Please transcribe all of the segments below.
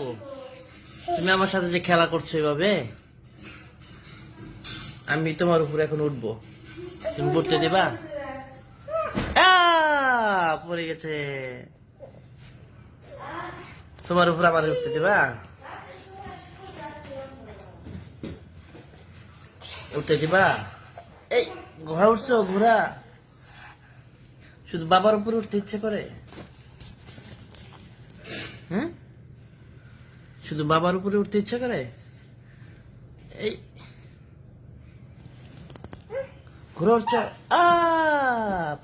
আব্বু তুমি আমার সাথে যে খেলা করছ এভাবে, আমি তোমার উপর এখন উঠবো। তুমি পড়তে দেবা? পড়ে গেছে। তোমার উপর আবার উঠতে দেবা? উঠতে দিবা? এই, ঘোড়া উঠছো, ঘোড়া। শুধু বাবার উপর উঠতে ইচ্ছে করে? হ্যাঁ? শুধু বাবার উপরে উঠতে ইচ্ছে করে? এই। আ,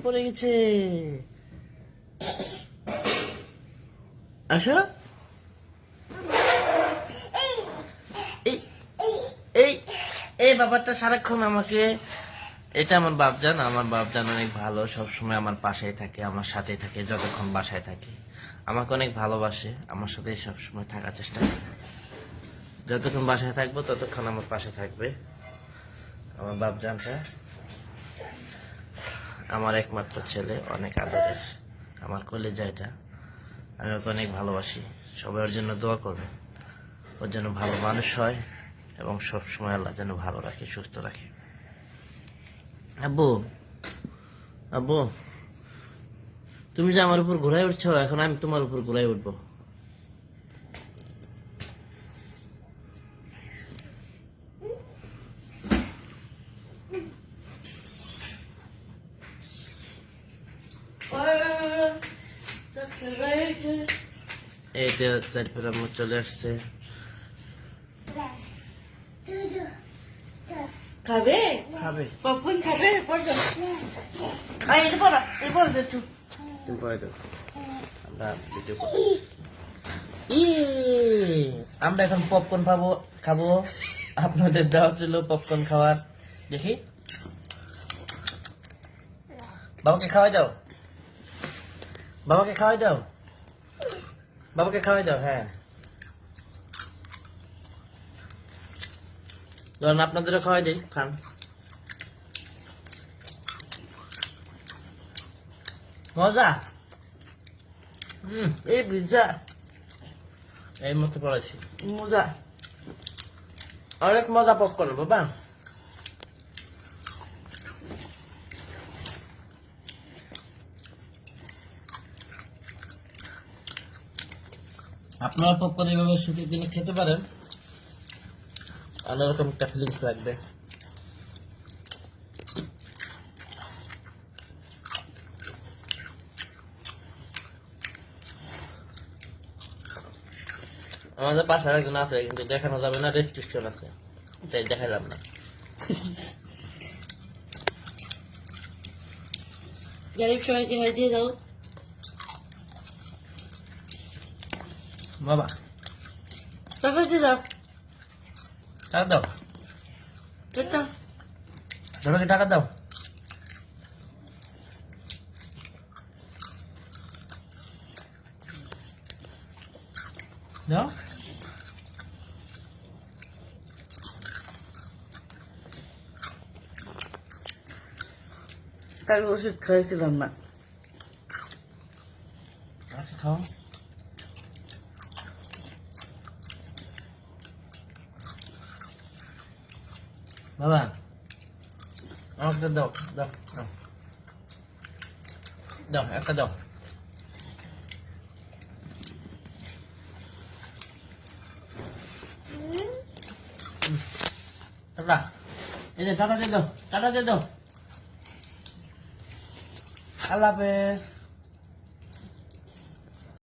পড়ে গেছে। আসো। এই এই এই ব্যাপারটা সারাক্ষণ আমাকে এটা আমার বাপজান আমার বাপজান অনেক ভালো সব সময় আমার পাশেই থাকে, আমার সাথেই থাকে, যতক্ষণ বাসায় থাকে। আমাকে অনেক ভালোবাসে, আমার সাথে সব সময় থাকার চেষ্টা করে। যতক্ষণ বাসায় থাকব, ততক্ষণ আমার পাশে থাকবে। আমার বাপজানটা আমার একমাত্র ছেলে, অনেক আদরের। আমার কলেজা এটা। আমি ওকে অনেক ভালোবাসি। সবাই ওর জন্য দোয়া করবে। ওর জন্য ভালো মানুষ হয় এবং সব সময় আল্লাহ যেন ভালো রাখে, সুস্থ রাখে। আব্বু আব্বু, তুমি যে আমার উপর ঘোরায় উঠছো, এখন আমি তোমার উপর ঘোরায় উঠবো। এই আম্মু চলে আসছে। খাবে? খাবে। পপকর্ন খাবে? পড়ো আই এটা পড়ো এই পড়ো একটু। তুমি পরে দাও। আমরা ভিডিও করতে ই আমরা এখন পপকর্ন খাব খাব। আপনাদের দেওয়া ছিল পপকর্ন খাওয়ার। দেখি। বাবাকে খাওয়াই দাও। বাবাকে খাওয়াই দাও। বাবাকে খাওয়াই দাও হ্যাঁ। ধরুন আপনাদেরও খাওয়াই দিই, খান। মজা? এই এই মতো পড়েছি মজা। অনেক মজা পপকর্ন বাবা। আপনারা পপকর্ন এভাবে শীতের দিনে খেতে পারেন। অন্যরকম একটা ফিলিংস লাগবে। আমাদের পাশে একজন আছে কিন্তু দেখানো যাবে না রেস্ট্রিকশন আছে। তাই দেখালাম না। গরিব সবাইকে হাই দিয়ে দাও। বাবা। দিয়ে দাও। টাকা দাও। সবাইকে টাকা দাও। দাও। কাল ওষুধ খাইছিলাম না। আচ্ছা খাও। বাবা আমাকে দাও দাও দাও দাও একটা দাও টাটা এই যে টাটা দিয়ে দাও টাটা দিয়ে দাও আল্লাহ হাফেজ